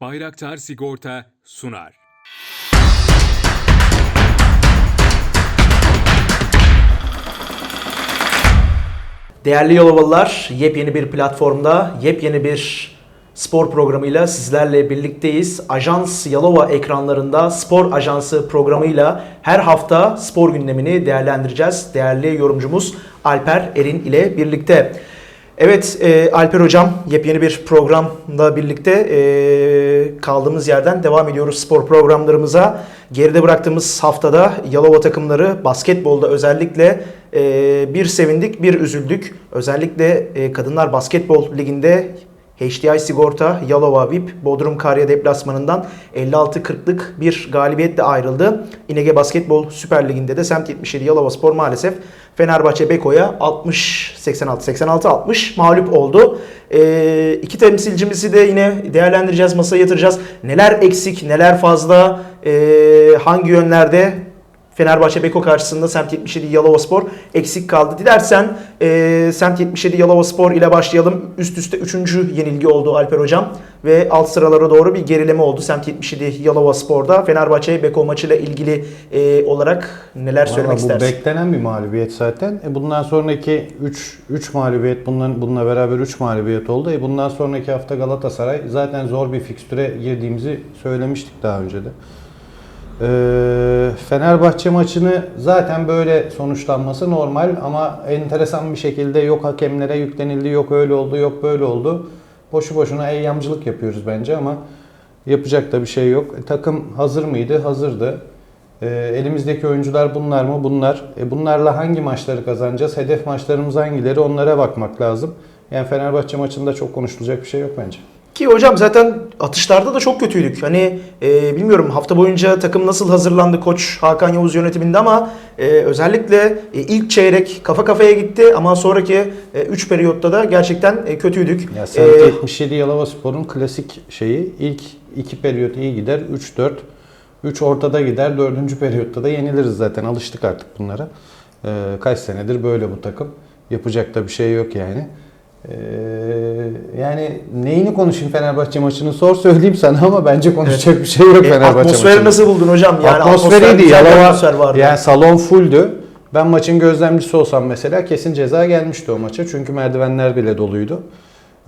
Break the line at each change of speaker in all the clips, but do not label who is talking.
Bayraktar Sigorta sunar.
Değerli Yolovalılar, yepyeni bir platformda, yepyeni bir spor programıyla sizlerle birlikteyiz. Ajans Yalova ekranlarında spor ajansı programıyla her hafta spor gündemini değerlendireceğiz. Değerli yorumcumuz Alper Erin ile birlikte. Evet e, Alper Hocam yepyeni bir programla birlikte e, kaldığımız yerden devam ediyoruz spor programlarımıza. Geride bıraktığımız haftada Yalova takımları basketbolda özellikle e, bir sevindik bir üzüldük. Özellikle e, Kadınlar Basketbol Ligi'nde HDI Sigorta Yalova VIP Bodrum Karya deplasmanından 56-40'lık bir galibiyetle ayrıldı. İnege Basketbol Süper Ligi'nde de Semt 77 Yalova Spor maalesef Fenerbahçe Beko'ya 60-86-86-60 mağlup oldu. Ee, iki temsilcimizi de yine değerlendireceğiz, masaya yatıracağız. Neler eksik, neler fazla, ee, hangi yönlerde Fenerbahçe Beko karşısında Semt 77 Yalova Spor eksik kaldı. Dilersen e, Semt 77 Yalova Spor ile başlayalım. Üst üste 3. yenilgi oldu Alper Hocam. Ve alt sıralara doğru bir gerileme oldu Semt 77 Yalova Spor'da. Fenerbahçe Beko maçıyla ilgili e, olarak neler söylemek
Valla bu
istersin?
beklenen bir mağlubiyet zaten. E bundan sonraki 3 3 mağlubiyet bundan bununla beraber 3 mağlubiyet oldu. E bundan sonraki hafta Galatasaray zaten zor bir fikstüre girdiğimizi söylemiştik daha önce de. Ee, Fenerbahçe maçını zaten böyle sonuçlanması normal ama enteresan bir şekilde yok hakemlere yüklenildi, yok öyle oldu, yok böyle oldu. Boşu boşuna eyyamcılık yapıyoruz bence ama yapacak da bir şey yok. E, takım hazır mıydı? Hazırdı. E, elimizdeki oyuncular bunlar mı? Bunlar. E, bunlarla hangi maçları kazanacağız? Hedef maçlarımız hangileri? Onlara bakmak lazım. Yani Fenerbahçe maçında çok konuşulacak bir şey yok bence.
Ki hocam zaten atışlarda da çok kötüydük. Hani e, bilmiyorum hafta boyunca takım nasıl hazırlandı koç Hakan Yavuz yönetiminde ama e, özellikle e, ilk çeyrek kafa kafaya gitti ama sonraki 3 periyotta da gerçekten e, kötüydük.
Ya
E,
Semt 77 Yalova Spor'un klasik şeyi ilk iki periyot iyi gider 3-4. 3 ortada gider. 4. periyotta da yeniliriz zaten. Alıştık artık bunlara. Ee, kaç senedir böyle bu takım. Yapacak da bir şey yok yani. Ee, yani neyini konuşayım Fenerbahçe maçını sor söyleyeyim sana ama bence konuşacak bir şey yok
e,
Fenerbahçe
atmosferi
maçında.
nasıl buldun hocam? Yani
Atmosferiydi. Yalova,
atmosfer vardı.
yani salon fulldü. Ben maçın gözlemcisi olsam mesela kesin ceza gelmişti o maça. Çünkü merdivenler bile doluydu.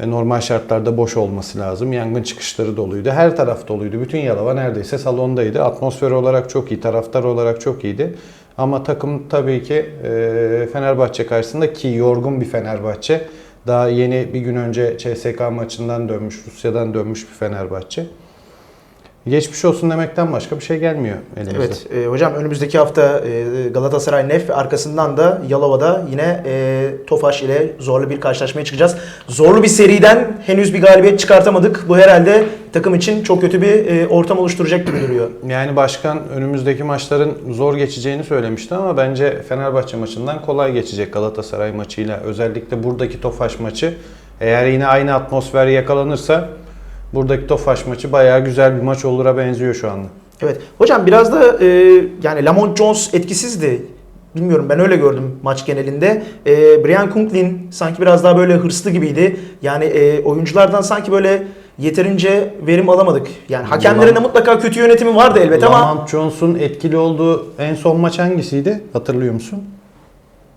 Ve normal şartlarda boş olması lazım. Yangın çıkışları doluydu. Her taraf doluydu. Bütün Yalova neredeyse salondaydı. Atmosfer olarak çok iyi, taraftar olarak çok iyiydi. Ama takım tabii ki e, Fenerbahçe karşısında ki yorgun bir Fenerbahçe. Daha yeni bir gün önce CSK maçından dönmüş, Rusya'dan dönmüş bir Fenerbahçe. Geçmiş olsun demekten başka bir şey gelmiyor elimizde.
Evet e, hocam önümüzdeki hafta e, Galatasaray Nef arkasından da Yalova'da yine e, Tofaş ile zorlu bir karşılaşmaya çıkacağız. Zorlu bir seriden henüz bir galibiyet çıkartamadık. Bu herhalde takım için çok kötü bir e, ortam oluşturacak gibi duruyor.
Yani başkan önümüzdeki maçların zor geçeceğini söylemişti ama bence Fenerbahçe maçından kolay geçecek Galatasaray maçıyla. Özellikle buradaki Tofaş maçı eğer yine aynı atmosfer yakalanırsa buradaki Tofaş maçı bayağı güzel bir maç olura benziyor şu anda.
Evet hocam biraz da e, yani Lamont Jones etkisizdi. Bilmiyorum ben öyle gördüm maç genelinde. E, Brian Kunklin sanki biraz daha böyle hırslı gibiydi. Yani e, oyunculardan sanki böyle yeterince verim alamadık. Yani hakemlerin de mutlaka kötü yönetimi vardı elbet ama
Lamont Jones'un etkili olduğu en son maç hangisiydi? Hatırlıyor musun?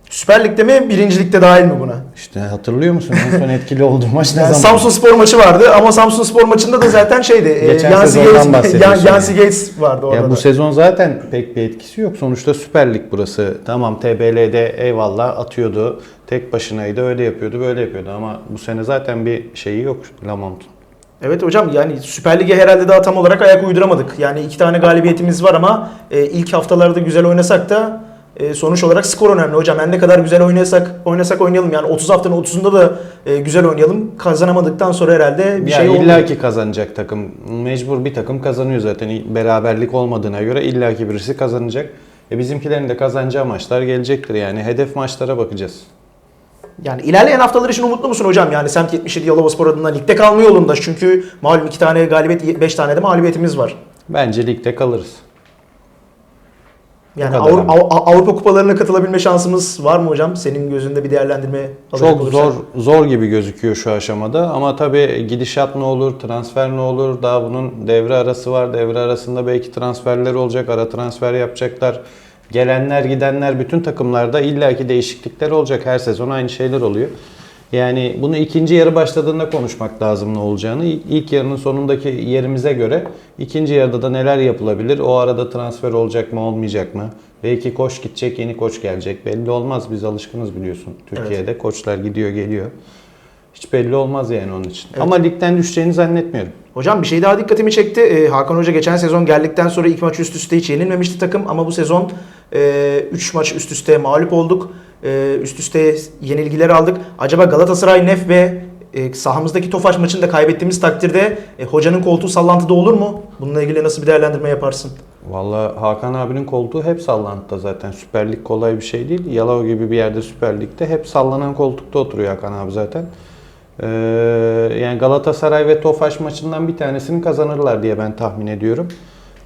Süper Lig'de mi birincilikte dahil mi buna?
İşte hatırlıyor musun en son etkili olduğu maç ne
Yani
zaman?
Samsun Spor maçı vardı ama Samsun Spor maçında da zaten şeydi. e,
Geçen
Yancy
sezondan
Gates, Yan- Yancy
yani.
Gates vardı orada.
Ya bu
da.
sezon zaten pek bir etkisi yok. Sonuçta Süper Lig burası. Tamam TBL'de eyvallah atıyordu. Tek başınaydı öyle yapıyordu böyle yapıyordu ama bu sene zaten bir şeyi yok Lamont'un.
Evet hocam yani Süper Lig'e herhalde daha tam olarak ayak uyduramadık. Yani iki tane galibiyetimiz var ama e, ilk haftalarda güzel oynasak da e, sonuç olarak skor önemli hocam. Yani ne kadar güzel oynasak oynasak oynayalım. Yani 30 haftanın 30'unda da e, güzel oynayalım. Kazanamadıktan sonra herhalde bir
ya
şey oldu.
illaki kazanacak takım. Mecbur bir takım kazanıyor zaten. Beraberlik olmadığına göre illaki birisi kazanacak. E bizimkilerin de kazanacağı maçlar gelecektir yani. Hedef maçlara bakacağız.
Yani ilerleyen haftalar için umutlu musun hocam? Yani Semt 77 Yalovaspor adına ligde kalma yolunda. Çünkü malum iki tane galibiyet, beş tane de mağlubiyetimiz var.
Bence ligde kalırız.
Yani Avru- Av- Avrupa kupalarına katılabilme şansımız var mı hocam? Senin gözünde bir değerlendirme alacak
Çok
olursak.
zor zor gibi gözüküyor şu aşamada ama tabii gidişat ne olur, transfer ne olur? Daha bunun devre arası var. Devre arasında belki transferler olacak, ara transfer yapacaklar. Gelenler, gidenler bütün takımlarda illaki değişiklikler olacak. Her sezon aynı şeyler oluyor. Yani bunu ikinci yarı başladığında konuşmak lazım ne olacağını. İlk yarının sonundaki yerimize göre ikinci yarıda da neler yapılabilir? O arada transfer olacak mı, olmayacak mı? Belki koç gidecek, yeni koç gelecek. Belli olmaz. Biz alışkınız biliyorsun Türkiye'de. Koçlar gidiyor, geliyor. Hiç belli olmaz yani onun için.
Evet.
Ama ligden düşeceğini zannetmiyorum.
Hocam bir şey daha dikkatimi çekti. Ee, Hakan Hoca geçen sezon geldikten sonra ilk maç üst üste hiç yenilmemişti takım ama bu sezon 3 maç üst üste mağlup olduk. E, üst üste yenilgiler aldık. Acaba Galatasaray, Nef ve e, sahamızdaki Tofaş maçını da kaybettiğimiz takdirde e, hocanın koltuğu sallantıda olur mu? Bununla ilgili nasıl bir değerlendirme yaparsın?
Vallahi Hakan abinin koltuğu hep sallantıda zaten. Süper Lig kolay bir şey değil. Yalova gibi bir yerde Süper Lig'de hep sallanan koltukta oturuyor Hakan abi zaten. Ee, yani Galatasaray ve Tofaş maçından bir tanesini kazanırlar diye ben tahmin ediyorum.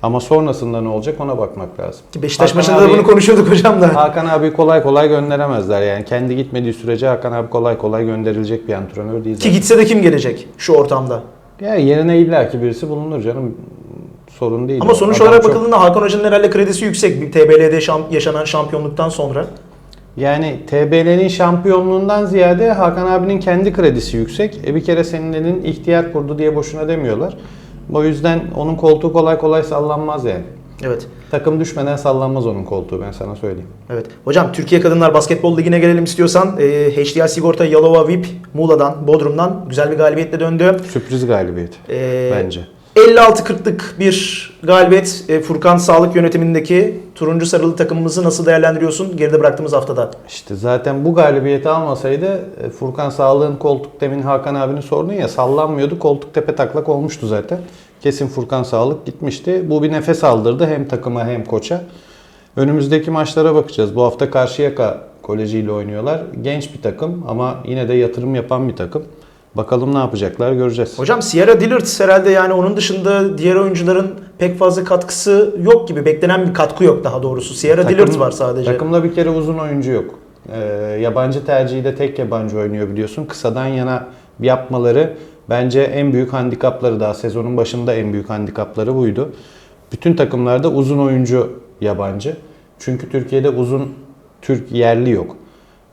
Ama sonrasında ne olacak ona bakmak lazım.
Ki Beşiktaş
Hakan
maçında da
abi-
bunu konuşuyorduk hocam da.
Hakan abi kolay kolay gönderemezler. Yani kendi gitmediği sürece Hakan abi kolay kolay gönderilecek bir antrenör değil.
Ki
zaten.
gitse de kim gelecek şu ortamda?
Ya yerine illaki birisi bulunur canım. Sorun değil.
Ama
o.
sonuç
Adam
olarak
çok-
bakıldığında Hakan Hoca'nın herhalde kredisi yüksek bir TBL'de şam- yaşanan şampiyonluktan sonra.
Yani TBL'nin şampiyonluğundan ziyade Hakan abinin kendi kredisi yüksek. E bir kere senin elin ihtiyar kurdu diye boşuna demiyorlar. O yüzden onun koltuğu kolay kolay sallanmaz yani.
Evet.
Takım düşmeden sallanmaz onun koltuğu ben sana söyleyeyim.
Evet. Hocam Türkiye Kadınlar Basketbol Ligi'ne gelelim istiyorsan. E, HDI Sigorta Yalova VIP Muğla'dan, Bodrum'dan güzel bir galibiyetle döndü.
Sürpriz galibiyet
E,
bence.
56-40'lık bir galibiyet e, Furkan Sağlık yönetimindeki turuncu sarılı takımımızı nasıl değerlendiriyorsun geride bıraktığımız haftada?
İşte zaten bu galibiyeti almasaydı e, Furkan Sağlık'ın koltuk demin Hakan abinin sordun ya sallanmıyordu. Koltuk tepe taklak olmuştu zaten. Kesin Furkan Sağlık gitmişti. Bu bir nefes aldırdı hem takıma hem koça. Önümüzdeki maçlara bakacağız. Bu hafta Karşıyaka Koleji ile oynuyorlar. Genç bir takım ama yine de yatırım yapan bir takım. Bakalım ne yapacaklar göreceğiz.
Hocam Sierra Dillard herhalde yani onun dışında diğer oyuncuların pek fazla katkısı yok gibi. Beklenen bir katkı yok daha doğrusu. Sierra
Takım-
Dillard var sadece.
Takımda bir kere uzun oyuncu yok. Ee, yabancı tercihi de tek yabancı oynuyor biliyorsun. Kısadan yana yapmaları bence en büyük handikapları daha sezonun başında en büyük handikapları buydu. Bütün takımlarda uzun oyuncu yabancı. Çünkü Türkiye'de uzun Türk yerli yok.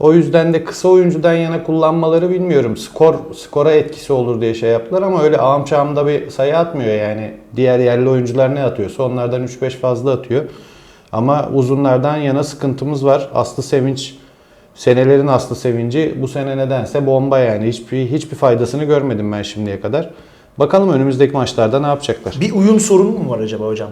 O yüzden de kısa oyuncudan yana kullanmaları bilmiyorum. Skor skora etkisi olur diye şey yaptılar ama öyle ağam çağımda bir sayı atmıyor yani. Diğer yerli oyuncular ne atıyorsa onlardan 3-5 fazla atıyor. Ama uzunlardan yana sıkıntımız var. Aslı Sevinç senelerin aslı sevinci bu sene nedense bomba yani. Hiçbir hiçbir faydasını görmedim ben şimdiye kadar. Bakalım önümüzdeki maçlarda ne yapacaklar.
Bir uyum sorunu mu var acaba hocam?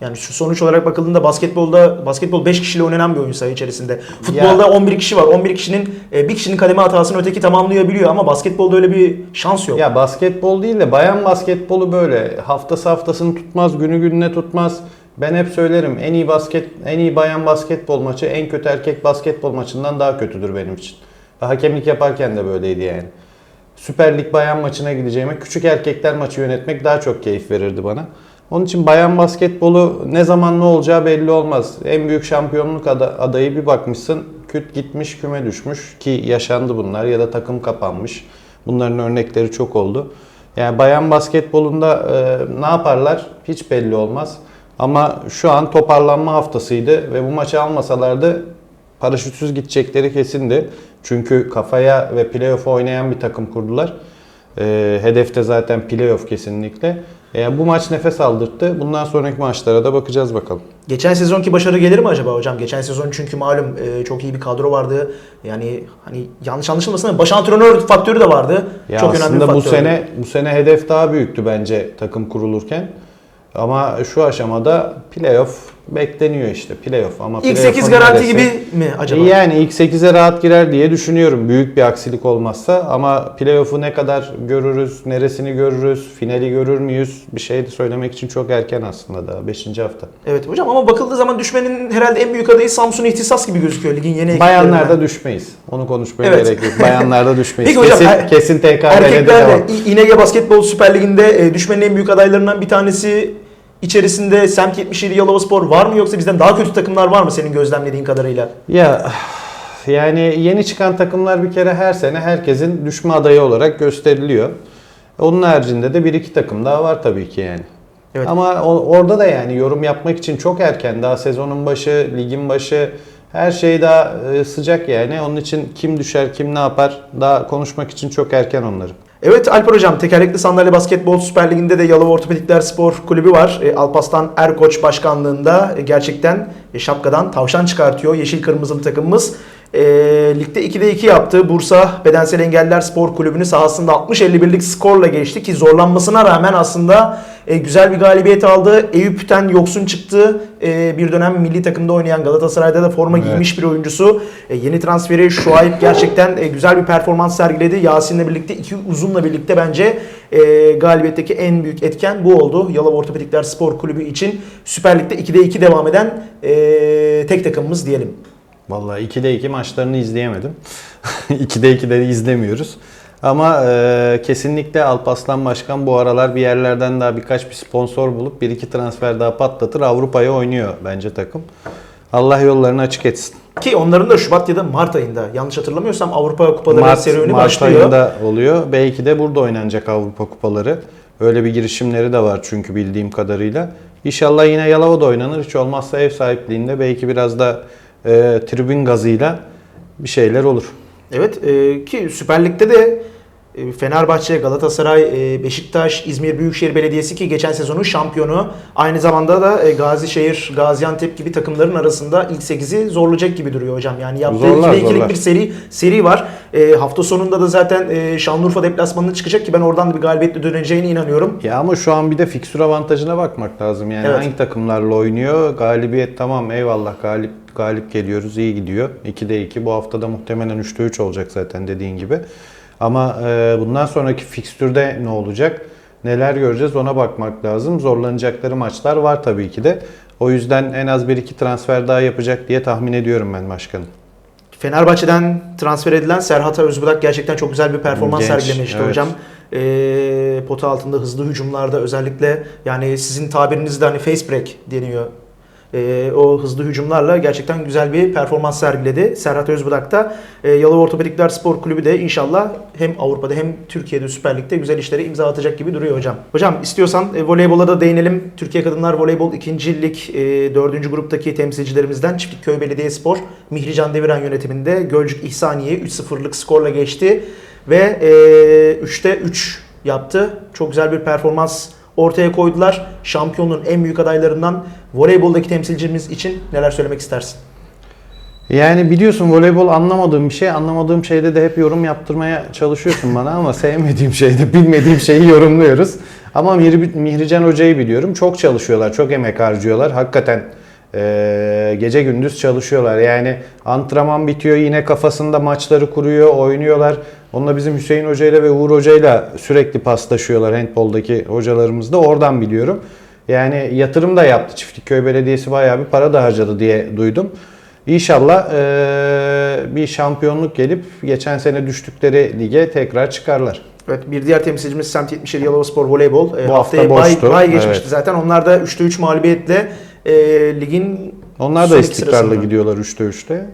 Yani şu sonuç olarak bakıldığında basketbolda basketbol 5 kişiyle oynanan bir oyun sayı içerisinde. Futbolda 11 kişi var. 11 kişinin e, bir kişinin kademe hatasını öteki tamamlayabiliyor ama basketbolda öyle bir şans yok.
Ya basketbol değil de bayan basketbolu böyle haftası haftasını tutmaz, günü gününe tutmaz. Ben hep söylerim en iyi basket en iyi bayan basketbol maçı en kötü erkek basketbol maçından daha kötüdür benim için. Ve hakemlik yaparken de böyleydi yani. Süper Lig bayan maçına gideceğime küçük erkekler maçı yönetmek daha çok keyif verirdi bana. Onun için bayan basketbolu ne zaman ne olacağı belli olmaz. En büyük şampiyonluk ada- adayı bir bakmışsın küt gitmiş küme düşmüş ki yaşandı bunlar ya da takım kapanmış. Bunların örnekleri çok oldu. Yani bayan basketbolunda e, ne yaparlar hiç belli olmaz. Ama şu an toparlanma haftasıydı ve bu maçı almasalardı paraşütsüz gidecekleri kesindi. Çünkü kafaya ve playoff oynayan bir takım kurdular. E, hedefte zaten playoff kesinlikle. E, bu maç nefes aldırttı. Bundan sonraki maçlara da bakacağız bakalım.
Geçen sezonki başarı gelir mi acaba hocam? Geçen sezon çünkü malum e, çok iyi bir kadro vardı. Yani hani yanlış anlaşılmasın ama baş antrenör faktörü de vardı.
Ya
çok önemli bir
aslında bu sene bu sene hedef daha büyüktü bence takım kurulurken. Ama şu aşamada playoff bekleniyor işte playoff ama
İlk
playoff'un
8 garanti gibi mi acaba?
Yani ilk 8'e rahat girer diye düşünüyorum büyük bir aksilik olmazsa ama playoff'u ne kadar görürüz, neresini görürüz, finali görür müyüz bir şey de söylemek için çok erken aslında daha 5. hafta.
Evet hocam ama bakıldığı zaman düşmenin herhalde en büyük adayı Samsun İhtisas gibi gözüküyor ligin yeni ekiplerinden.
Bayanlarda düşmeyiz. Onu konuşmaya
Evet.
gerek yok. Bayanlarda düşmeyiz.
Peki hocam,
kesin, kesin TKB'de devam.
İNG Basketbol Süper Ligi'nde e, düşmenin en büyük adaylarından bir tanesi içerisinde Semt 77 Yalovaspor var mı yoksa bizden daha kötü takımlar var mı senin gözlemlediğin kadarıyla?
Ya yani yeni çıkan takımlar bir kere her sene herkesin düşme adayı olarak gösteriliyor. Onun haricinde de bir iki takım daha var tabii ki yani.
Evet.
Ama o- orada da yani yorum yapmak için çok erken. Daha sezonun başı, ligin başı her şey daha e, sıcak yani. Onun için kim düşer, kim ne yapar daha konuşmak için çok erken onları.
Evet Alper Hocam, tekerlekli sandalye basketbol Süper Ligi'nde de Yalova Ortopedikler Spor Kulübü var. E, Alpaslan Erkoç başkanlığında e, gerçekten e, şapkadan tavşan çıkartıyor yeşil kırmızılı takımımız. E, ligde 2'de 2 yaptı. Bursa Bedensel Engelliler Spor Kulübü'nü sahasında 60-51'lik skorla geçti ki zorlanmasına rağmen aslında e, güzel bir galibiyet aldı. Eyüp'ten yoksun çıktı. E, bir dönem milli takımda oynayan Galatasaray'da da forma
Evet.
giymiş bir oyuncusu. E, yeni transferi Şuayb gerçekten e, güzel bir performans sergiledi. Yasin'le birlikte iki uzunla birlikte bence e, galibiyetteki en büyük etken bu oldu. Yalova Ortopedikler Spor Kulübü için Süper Lig'de 2'de 2 devam eden e, tek takımımız diyelim.
Vallahi 2'de 2 maçlarını izleyemedim. 2'de 2'de izlemiyoruz. Ama e, kesinlikle Alpaslan Başkan bu aralar bir yerlerden daha birkaç bir sponsor bulup bir iki transfer daha patlatır. Avrupa'ya oynuyor bence takım. Allah yollarını açık etsin.
Ki onların da Şubat ya da Mart ayında yanlış hatırlamıyorsam Avrupa Kupaları
Mart,
serüveni
Mart
başlıyor.
ayında oluyor. Belki de burada oynanacak Avrupa Kupaları. Öyle bir girişimleri de var çünkü bildiğim kadarıyla. İnşallah yine Yalova'da oynanır. Hiç olmazsa ev sahipliğinde belki biraz da e, tribün gazıyla bir şeyler olur.
Evet e, ki Süper Lig'de de Fenerbahçe, Galatasaray, e, Beşiktaş, İzmir Büyükşehir Belediyesi ki geçen sezonun şampiyonu. Aynı zamanda da e, Gazişehir, Gaziantep gibi takımların arasında ilk 8'i zorlayacak gibi duruyor hocam. Yani yaptığı
Zorlar,
2'de 2'lik
zorlar.
bir seri seri var. E, hafta sonunda da zaten e, Şanlıurfa deplasmanına çıkacak ki ben oradan da bir galibiyetle döneceğine inanıyorum.
Ya ama şu an bir de fikstür avantajına bakmak lazım. Yani
Evet.
hangi takımlarla oynuyor? Galibiyet tamam eyvallah galip galip geliyoruz iyi gidiyor. 2'de 2 bu hafta da muhtemelen 3'te 3 olacak zaten dediğin gibi. Ama e, bundan sonraki fikstürde ne olacak? Neler göreceğiz ona bakmak lazım. Zorlanacakları maçlar var tabii ki de. O yüzden en az 1-2 transfer daha yapacak diye tahmin ediyorum ben başkanım.
Fenerbahçe'den transfer edilen Serhat Özbudak gerçekten çok güzel bir performans
Genç,
sergilemişti
evet.
hocam. Ee, pota altında hızlı hücumlarda özellikle yani sizin tabirinizde hani face break deniyor. Ee, o hızlı hücumlarla gerçekten güzel bir performans sergiledi. Serhat Özbudak da e, Yalova Ortopedikler Spor Kulübü de inşallah hem Avrupa'da hem Türkiye'de Süper Lig'de güzel işlere imza atacak gibi duruyor hocam. Hocam istiyorsan e, voleybola da değinelim. Türkiye Kadınlar Voleybol 2. Lig e, 4. gruptaki temsilcilerimizden Çiftlikköy Belediyespor Mihrican Deviren yönetiminde Gölcük İhsaniye'yi 3-0'lık skorla geçti ve e, 3'te 3 yaptı. Çok güzel bir performans ortaya koydular. Şampiyonluğun en büyük adaylarından voleyboldaki temsilcimiz için neler söylemek istersin?
Yani biliyorsun voleybol anlamadığım bir şey. Anlamadığım şeyde de hep yorum yaptırmaya çalışıyorsun bana ama sevmediğim şeyde bilmediğim şeyi yorumluyoruz. Ama Mihri- Mihrican Hoca'yı biliyorum. Çok çalışıyorlar, çok emek harcıyorlar. Hakikaten eee, gece gündüz çalışıyorlar. Yani antrenman bitiyor yine kafasında maçları kuruyor, oynuyorlar. Onunla bizim Hüseyin Hoca'yla ve Uğur Hoca'yla sürekli paslaşıyorlar handboldaki hocalarımız da. Oradan biliyorum. Yani yatırım da yaptı. Çiftlikköy Belediyesi bayağı bir para da harcadı diye duydum. İnşallah eee, bir şampiyonluk gelip geçen sene düştükleri lige tekrar çıkarlar.
Evet bir diğer temsilcimiz Semt 77 Yalova Spor Voleybol. E,
Bu hafta
haftaya bay,
boştu.
bay geçmişti
Evet.
zaten. Onlar da 3'te 3 mağlubiyetle e, ligin
Onlar da istikrarlı
sırasında.
gidiyorlar 3'te 3'te.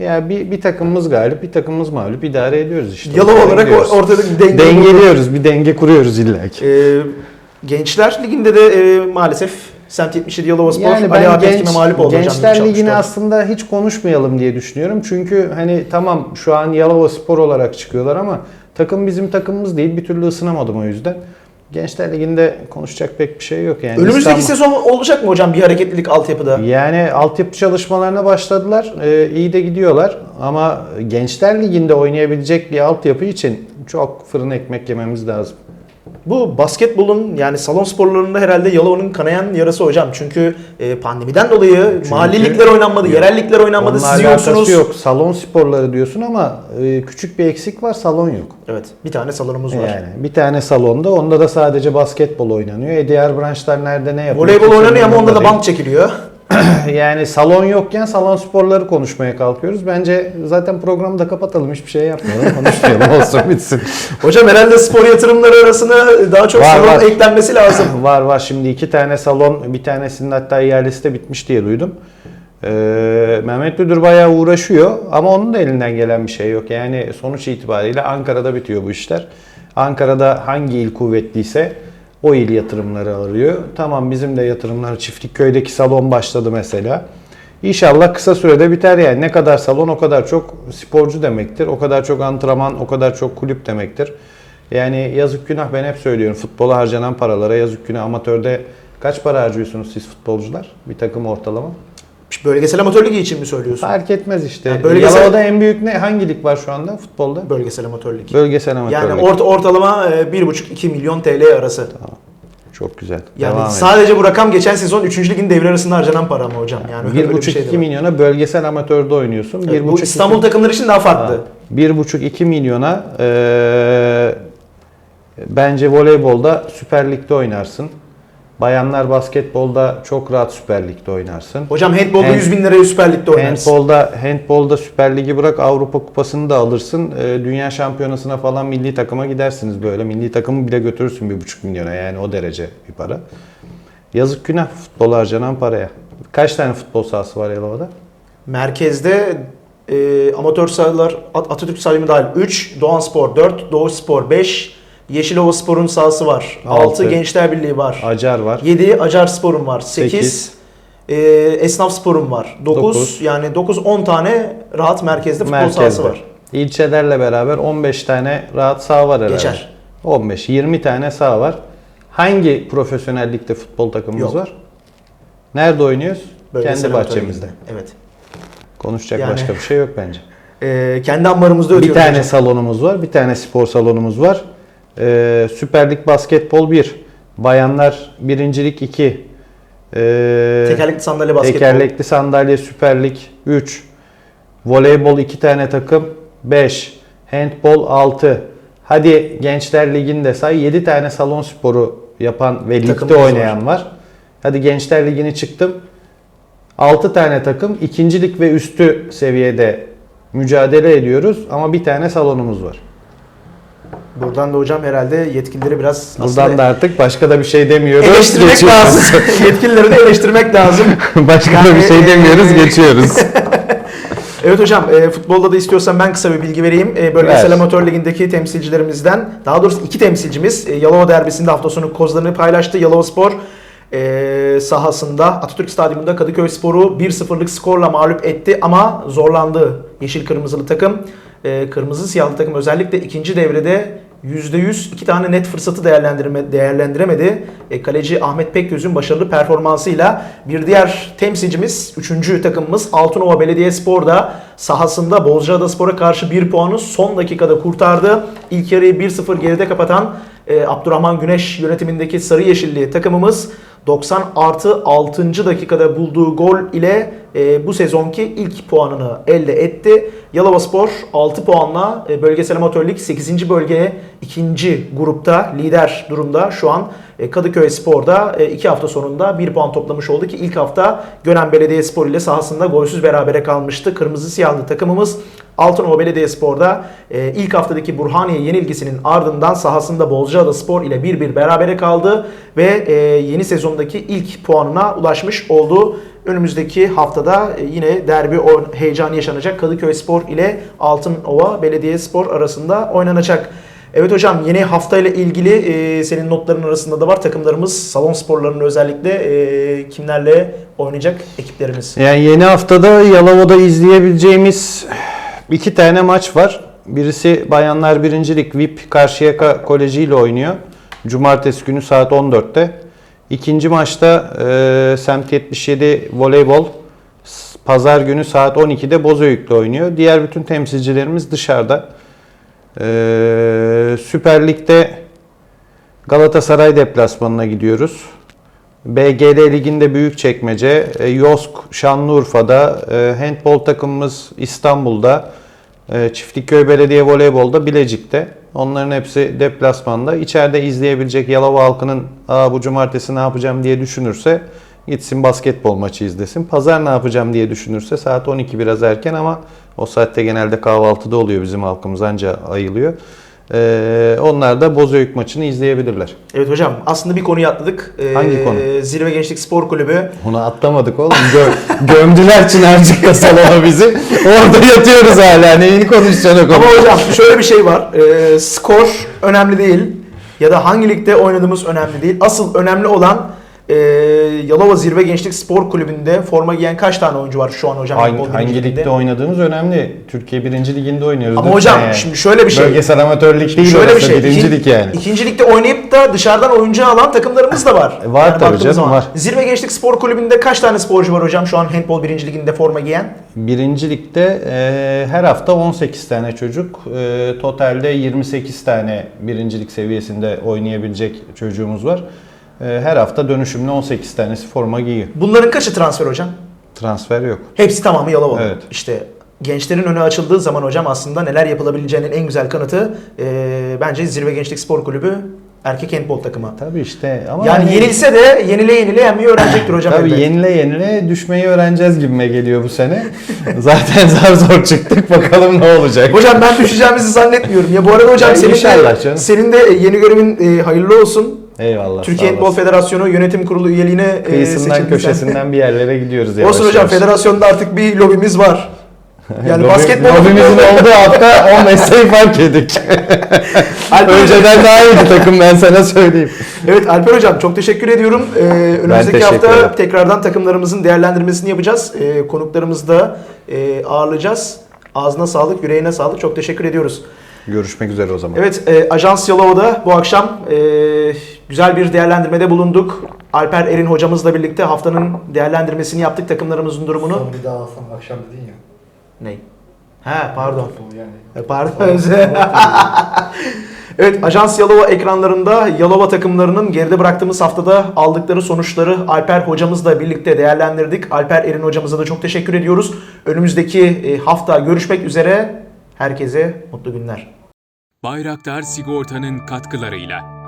Ya bir, bir takımımız galip, bir takımımız mağlup. idare ediyoruz işte.
Yalova olarak
Dengeliyoruz.
or- ortada bir denge.
Dengeliyoruz, bir denge kuruyoruz illa ki.
E, Gençler Ligi'nde de e, maalesef Semt 77 Yalova Spor
Yani
Ali Abi
genç,
Etkin'e mağlup oldu.
Gençler Ligi'ni aslında hiç konuşmayalım diye düşünüyorum. Çünkü hani tamam şu an Yalova Spor olarak çıkıyorlar ama takım bizim takımımız değil. Bir türlü ısınamadım o yüzden. Gençler Ligi'nde konuşacak pek bir şey yok yani.
Önümüzdeki
İstanbul-
sezon olacak mı hocam bir hareketlilik altyapıda?
Yani altyapı çalışmalarına başladılar. Ee, iyi de gidiyorlar. Ama Gençler Ligi'nde oynayabilecek bir altyapı için çok fırın ekmek yememiz lazım.
Bu basketbolun yani salon sporlarında herhalde Yalova'nın kanayan yarası hocam. Çünkü e, pandemiden dolayı mahalli ligler oynanmadı,
Yok.
yerel ligler oynanmadı.
Onunla
Siz yoksunuz.
yok. Salon sporları diyorsun ama e, küçük bir eksik var. Salon yok.
Evet bir tane salonumuz var.
Yani bir tane salonda onda da sadece basketbol oynanıyor. E diğer branşlar nerede ne yapıyor?
Voleybol oynanıyor ama onda da bant çekiliyor.
yani salon yokken salon sporları konuşmaya kalkıyoruz. Bence zaten programı da kapatalım. Hiçbir şey yapmayalım. Konuşmayalım. Olsun bitsin.
Hocam herhalde spor yatırımları arasına daha çok
Var,
salon
var.
eklenmesi lazım.
var var. Şimdi iki tane salon. Bir tanesinin hatta ihalesi de bitmiş diye duydum. Ee, Mehmet Müdür bayağı uğraşıyor ama onun da elinden gelen bir şey yok. Yani sonuç itibariyle Ankara'da bitiyor bu işler. Ankara'da hangi il kuvvetliyse o il yatırımları alıyor. Tamam bizim de yatırımlar Çiftlikköy'deki salon başladı mesela. İnşallah kısa sürede biter yani. Ne kadar salon o kadar çok sporcu demektir. O kadar çok antrenman, o kadar çok kulüp demektir. Yani yazık günah ben hep söylüyorum. Futbola harcanan paralara yazık günah. Amatörde kaç para harcıyorsunuz siz futbolcular? Bir takım ortalama.
Bölgesel amatör ligi için mi söylüyorsun?
Fark etmez işte.
Yani bölgesel-
Yalova'da en büyük ne? Hangi lig var şu anda futbolda?
Bölgesel amatör ligi.
Bölgesel amatör
Yani
lig.
orta, ortalama e, 1,5-2 milyon TL arası.
Çok güzel.
Yani
Devam
sadece bu rakam geçen sezon 3. ligin devre arasında harcanan para mı hocam? Yani öyle bir
1,5-2
şey
milyona bölgesel amatörde oynuyorsun.
Evet,
1,5-2
bu İstanbul takımları için daha farklı.
1,5-2 milyona eee, bence voleybolda Süper Lig'de oynarsın. Bayanlar basketbolda çok rahat Süper Lig'de oynarsın.
Hocam handbolda
Hand-
100 bin liraya Süper Lig'de oynarsın.
Handbolda, handbolda Süper Ligi bırak Avrupa Kupası'nı da alırsın. Ee, Dünya Şampiyonası'na falan milli takıma gidersiniz böyle. Milli takımı bile götürürsün bir buçuk milyona yani o derece bir para. Yazık günah futbol harcanan paraya. Kaç tane futbol sahası var Yalova'da?
Merkezde e, amatör sahalar At- Atatürk Stadyumu dahil 3, Doğan Spor 4, Doğu Spor 5, Yeşilova Spor'un sahası var.
Altı.
6 Gençler Birliği var.
Acar var.
7 Acar Spor'un var. 8
Sekiz.
Esnaf Spor'un var. 9
Dokuz.
yani 9-10 tane rahat merkezde futbol sahası var.
İlçelerle beraber 15 tane rahat saha var herhalde.
Geçer.
15-20 tane saha var. Hangi profesyonel ligde futbol takımımız
Yok.
var? Nerede oynuyoruz?
Bölgesel
Kendi
amatör
bahçemizde.
Evet.
Konuşacak
Yani-
başka bir şey yok bence.
E, kendi ambarımızda
Bir
ötüyoruz
tane
hocam.
salonumuz var, bir tane spor salonumuz var. Ee, Süper Lig Basketbol 1, Bayanlar Birincilik 2, ee,
Tekerlekli sandalye basketbol.
Tekerlekli Sandalye Süper Lig 3, Voleybol 2 tane takım 5, Handbol 6. Hadi Gençler Ligi'nde say 7 tane salon sporu yapan ve ligde
Takımımız
oynayan var. Hadi Gençler Ligi'ni çıktım. 6 tane takım ikincilik ve üstü seviyede mücadele ediyoruz ama bir tane salonumuz var.
Buradan da hocam herhalde yetkilileri biraz
Buradan da artık başka da bir şey demiyoruz.
eleştirmek
geçiyoruz.
lazım. yetkilileri de eleştirmek lazım.
başka da bir
Yani,
şey demiyoruz,
e,
geçiyoruz.
Evet hocam e, futbolda da istiyorsan ben kısa bir bilgi vereyim. E, Bölgesel
Ver.
Amatör Ligi'ndeki temsilcilerimizden daha doğrusu iki temsilcimiz e, Yalova derbisinde hafta sonu kozlarını paylaştı. Yalova Spor e, sahasında Atatürk Stadyumunda Kadıköy Spor'u 1-0'lık skorla mağlup etti ama zorlandı yeşil kırmızılı takım. E, kırmızı siyahlı takım özellikle ikinci devrede %100 iki tane net fırsatı değerlendirme, değerlendiremedi. E, kaleci Ahmet Pekgöz'ün başarılı performansıyla bir diğer temsilcimiz, üçüncü takımımız Altınova Belediyespor da sahasında Bozcaada Spor'a karşı bir puanı son dakikada kurtardı. İlk yarıyı 1-0 geride kapatan e, Abdurrahman Güneş yönetimindeki Sarı Yeşilli takımımız 90 artı 6. dakikada bulduğu gol ile e, bu sezonki ilk puanını elde etti. Yalova Spor 6 puanla e, bölgesel amatör lig 8. bölgeye 2. grupta lider durumda. Şu an e, Kadıköy Spor'da 2 hafta sonunda 1 puan toplamış oldu ki ilk hafta Gönen Belediyespor ile sahasında golsüz berabere kalmıştı. Kırmızı siyahlı takımımız Altınova Belediyespor'da e, ilk haftadaki Burhaniye yenilgisinin ardından sahasında Bozcaada Spor ile 1-1 berabere kaldı ve e, yeni sezondaki ilk puanına ulaşmış oldu. Önümüzdeki haftada e, yine derbi heyecanı yaşanacak. Kadıköy Spor ile Altınova Belediyespor arasında oynanacak. Evet hocam yeni haftayla ilgili e, senin notların arasında da var takımlarımız salon sporlarının özellikle e, kimlerle oynayacak ekiplerimiz.
Yani yeni haftada Yalova'da izleyebileceğimiz iki tane maç var. Birisi Bayanlar Birincilik VIP Karşıyaka Koleji ile oynuyor. Cumartesi günü saat 14'te. İkinci maçta e, Semt 77 Voleybol Pazar günü saat 12'de Bozüyük'te oynuyor. Diğer bütün temsilcilerimiz dışarıda. E, Süper Lig'de Galatasaray deplasmanına gidiyoruz. BGL Ligi'nde Büyükçekmece, e, Yosk Şanlıurfa'da, e, handbol takımımız İstanbul'da, e, Çiftlikköy Belediye Voleybol'da Bilecik'te. Onların hepsi deplasmanda. İçeride izleyebilecek Yalova halkının Aa, bu cumartesi ne yapacağım diye düşünürse Gitsin basketbol maçı izlesin. Pazar ne yapacağım diye düşünürse saat 12 biraz erken ama o saatte genelde kahvaltıda oluyor bizim halkımız anca ayılıyor. Ee, onlar da Bozüyük maçını izleyebilirler.
Evet hocam aslında bir konuyu atladık. Ee,
Hangi konu?
Zirve Gençlik Spor Kulübü.
Onu atlamadık oğlum. Gö- gömdüler Çınarcık'ta salona bizi. Orada yatıyoruz hala. Neyini konuşacaksın o
Ama
konu?
hocam şöyle bir şey var. Ee, skor önemli değil. Ya da hangi ligde oynadığımız önemli değil. Asıl önemli olan e, Yalova Zirve Gençlik Spor Kulübü'nde forma giyen kaç tane oyuncu var şu an hocam?
Hangi, hangi ligde oynadığımız önemli. Türkiye 1. Liginde oynuyoruz.
Ama hocam
yani.
şimdi şöyle bir şey.
Bölgesel amatör lig değil
Şöyle bir şey.
birinci lig yani.
İkinci ligde oynayıp da dışarıdan oyuncu alan takımlarımız da var.
E, var tabii
baktığımız
canım,
zaman.
var.
Zirve Gençlik Spor Kulübü'nde kaç tane sporcu var hocam şu an handball birinci liginde forma giyen?
Birinci ligde e, her hafta 18 tane çocuk, e, totalde 28 tane birincilik seviyesinde oynayabilecek çocuğumuz var. E, her hafta dönüşümlü 18 tanesi forma giyiyor.
Bunların kaçı transfer hocam?
Transfer yok.
Hepsi tamamı Yalova.
Evet.
İşte gençlerin önü açıldığı zaman hocam aslında neler yapılabileceğinin en güzel kanıtı e, bence Zirve Gençlik Spor Kulübü erkek handball takımı.
Tabii işte ama
Yani
hani-
yenilse de yenile yenile yenmeyi öğrenecektir hocam.
Tabii yenile yenile düşmeyi öğreneceğiz gibime geliyor bu sene. Zaten zar zor çıktık bakalım ne olacak.
Hocam ben düşeceğimizi zannetmiyorum. Ya bu arada hocam senin de, senin de yeni görevin e, hayırlı olsun.
Eyvallah.
Türkiye Handball. Federasyonu Yönetim Kurulu üyeliğine e,
Kıyısından
sen.
köşesinden bir yerlere gidiyoruz yavaş
Olsun hocam federasyonda artık bir lobimiz var. Yani
Lobi-
basketbol
Lobimizin olduğu hafta o mesleği fark ettik. Önceden daha iyiydi takım ben sana söyleyeyim.
Evet Alper hocam çok teşekkür ediyorum. Ee, önümüzdeki
teşekkür
hafta
ederim.
tekrardan takımlarımızın değerlendirmesini yapacağız. Ee, konuklarımızı da e, ağırlayacağız. Ağzına sağlık, yüreğine sağlık. Çok teşekkür ediyoruz.
Görüşmek üzere o zaman.
Evet, e, Ajans Yalova'da bu akşam e, güzel bir değerlendirmede bulunduk. Alper Erin hocamızla birlikte haftanın değerlendirmesini yaptık takımlarımızın durumunu.
Son bir daha alsam akşam dedin ya.
Ne? He pardon.
Yani.
E, Pardon. evet Ajans Yalova ekranlarında Yalova takımlarının geride bıraktığımız haftada aldıkları sonuçları Alper hocamızla birlikte değerlendirdik. Alper Erin hocamıza da çok teşekkür ediyoruz. Önümüzdeki e, hafta görüşmek üzere. Herkese mutlu günler.
Bayraktar Sigorta'nın katkılarıyla